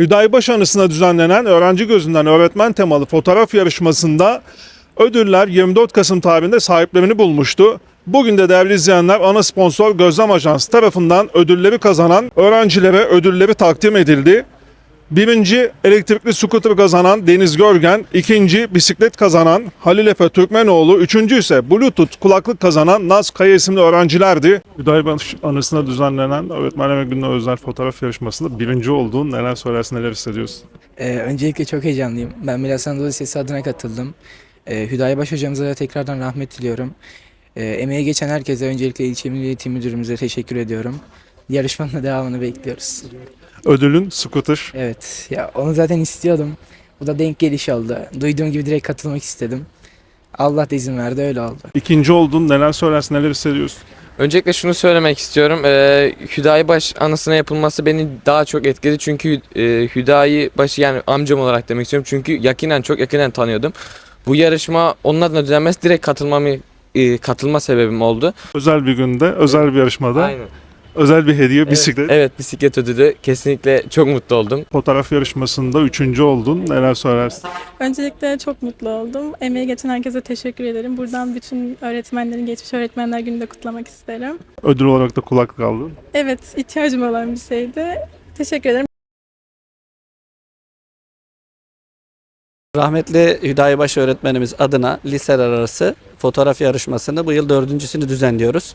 Hüdayibaş Anısı'na düzenlenen öğrenci gözünden öğretmen temalı fotoğraf yarışmasında ödüller 24 Kasım tarihinde sahiplerini bulmuştu. Bugün de değerli izleyenler ana sponsor Gözlem Ajansı tarafından ödülleri kazanan öğrencilere ödülleri takdim edildi. Birinci elektrikli scooter kazanan Deniz Görgen, ikinci bisiklet kazanan Halil Efe Türkmenoğlu, üçüncü ise Bluetooth kulaklık kazanan Naz Kaya isimli öğrencilerdi. Hüdayibaş anısına düzenlenen Öğretmenler Günü'ne özel fotoğraf yarışmasında birinci olduğun neler söylersin, neler hissediyorsun? Ee, öncelikle çok heyecanlıyım. Ben Milas Anadolu Lisesi adına katıldım. Ee, Hüdayibaş hocamıza da tekrardan rahmet diliyorum. Ee, emeğe geçen herkese öncelikle ilçe Milli Eğitim Müdürümüze teşekkür ediyorum. Yarışmanın devamını bekliyoruz. Ödülün scooter. Evet, ya onu zaten istiyordum. Bu da denk geliş oldu. Duyduğum gibi direkt katılmak istedim. Allah da izin verdi, öyle oldu. İkinci oldun, neler söylersin, neler hissediyorsun? Öncelikle şunu söylemek istiyorum. Ee, Hüdayibaş anısına yapılması beni daha çok etkiledi. Çünkü e, Hüdayibaş'ı yani amcam olarak demek istiyorum. Çünkü yakinen çok yakinen tanıyordum. Bu yarışma onun adına düzenlenmesi direkt katılmamı e, katılma sebebim oldu. Özel bir günde, özel bir yarışmada, Aynen. Özel bir hediye, Evet, bisiklet. Evet, bisiklet ödülü. Kesinlikle çok mutlu oldum. Fotoğraf yarışmasında üçüncü oldun, neler söylersin? Öncelikle çok mutlu oldum. Emeği geçen herkese teşekkür ederim. Buradan bütün öğretmenlerin geçmiş öğretmenler gününü de kutlamak isterim. Ödül olarak da kulaklık aldın. Evet, ihtiyacım olan bir şeydi. Teşekkür ederim. Rahmetli Hüdayibaş öğretmenimiz adına liseler arası fotoğraf yarışmasını bu yıl dördüncüsünü düzenliyoruz.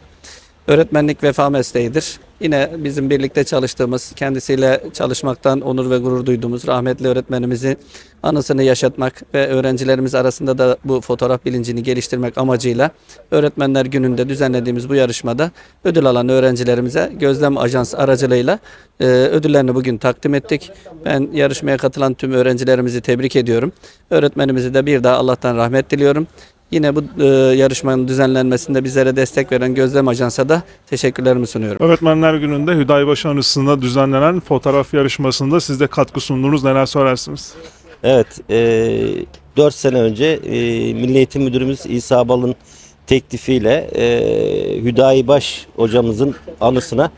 Öğretmenlik vefa mesleğidir. Yine bizim birlikte çalıştığımız, kendisiyle çalışmaktan onur ve gurur duyduğumuz rahmetli öğretmenimizi anısını yaşatmak ve öğrencilerimiz arasında da bu fotoğraf bilincini geliştirmek amacıyla Öğretmenler Günü'nde düzenlediğimiz bu yarışmada ödül alan öğrencilerimize Gözlem Ajans aracılığıyla e, ödüllerini bugün takdim ettik. Ben yarışmaya katılan tüm öğrencilerimizi tebrik ediyorum. Öğretmenimizi de bir daha Allah'tan rahmet diliyorum. Yine bu e, yarışmanın düzenlenmesinde bizlere destek veren Gözlem Ajans'a da teşekkürlerimi sunuyorum. Öğretmenler Günü'nde Hüdayibaş Anısı'na düzenlenen fotoğraf yarışmasında siz de katkı sundunuz, neler söylersiniz? Evet, e, 4 sene önce e, Milli Eğitim Müdürümüz İsa Bal'ın teklifiyle e, Hüdayi Baş hocamızın anısına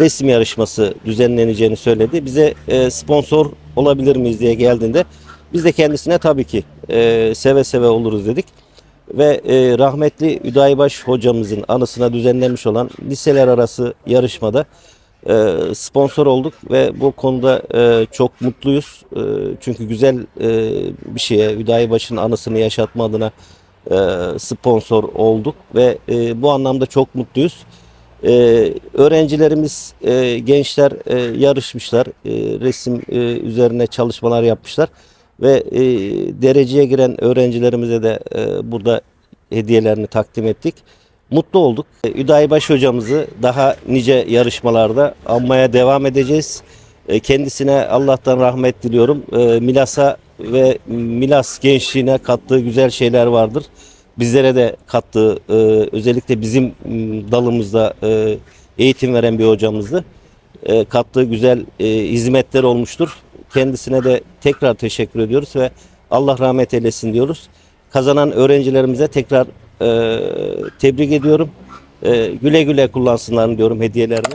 resim yarışması düzenleneceğini söyledi. Bize e, sponsor olabilir miyiz diye geldiğinde biz de kendisine tabii ki e, seve seve oluruz dedik. Ve e, rahmetli Hüdayibaş hocamızın anısına düzenlenmiş olan liseler arası yarışmada e, sponsor olduk ve bu konuda e, çok mutluyuz. E, çünkü güzel e, bir şeye Hüdayibaş'ın anısını yaşatma adına e, sponsor olduk ve e, bu anlamda çok mutluyuz. E, öğrencilerimiz, e, gençler e, yarışmışlar, e, resim e, üzerine çalışmalar yapmışlar ve e, dereceye giren öğrencilerimize de e, burada hediyelerini takdim ettik. Mutlu olduk. E, Üdayibaş hocamızı daha nice yarışmalarda anmaya devam edeceğiz. E, Kendisine Allah'tan rahmet diliyorum. E, Milas'a ve Milas gençliğine kattığı güzel şeyler vardır. Bizlere de kattığı e, özellikle bizim dalımızda e, eğitim veren bir hocamızdı. E, Kattığı güzel e, hizmetler olmuştur. Kendisine de tekrar teşekkür ediyoruz ve Allah rahmet eylesin diyoruz. Kazanan öğrencilerimize tekrar e, tebrik ediyorum. E, güle güle kullansınlar diyorum hediyelerini.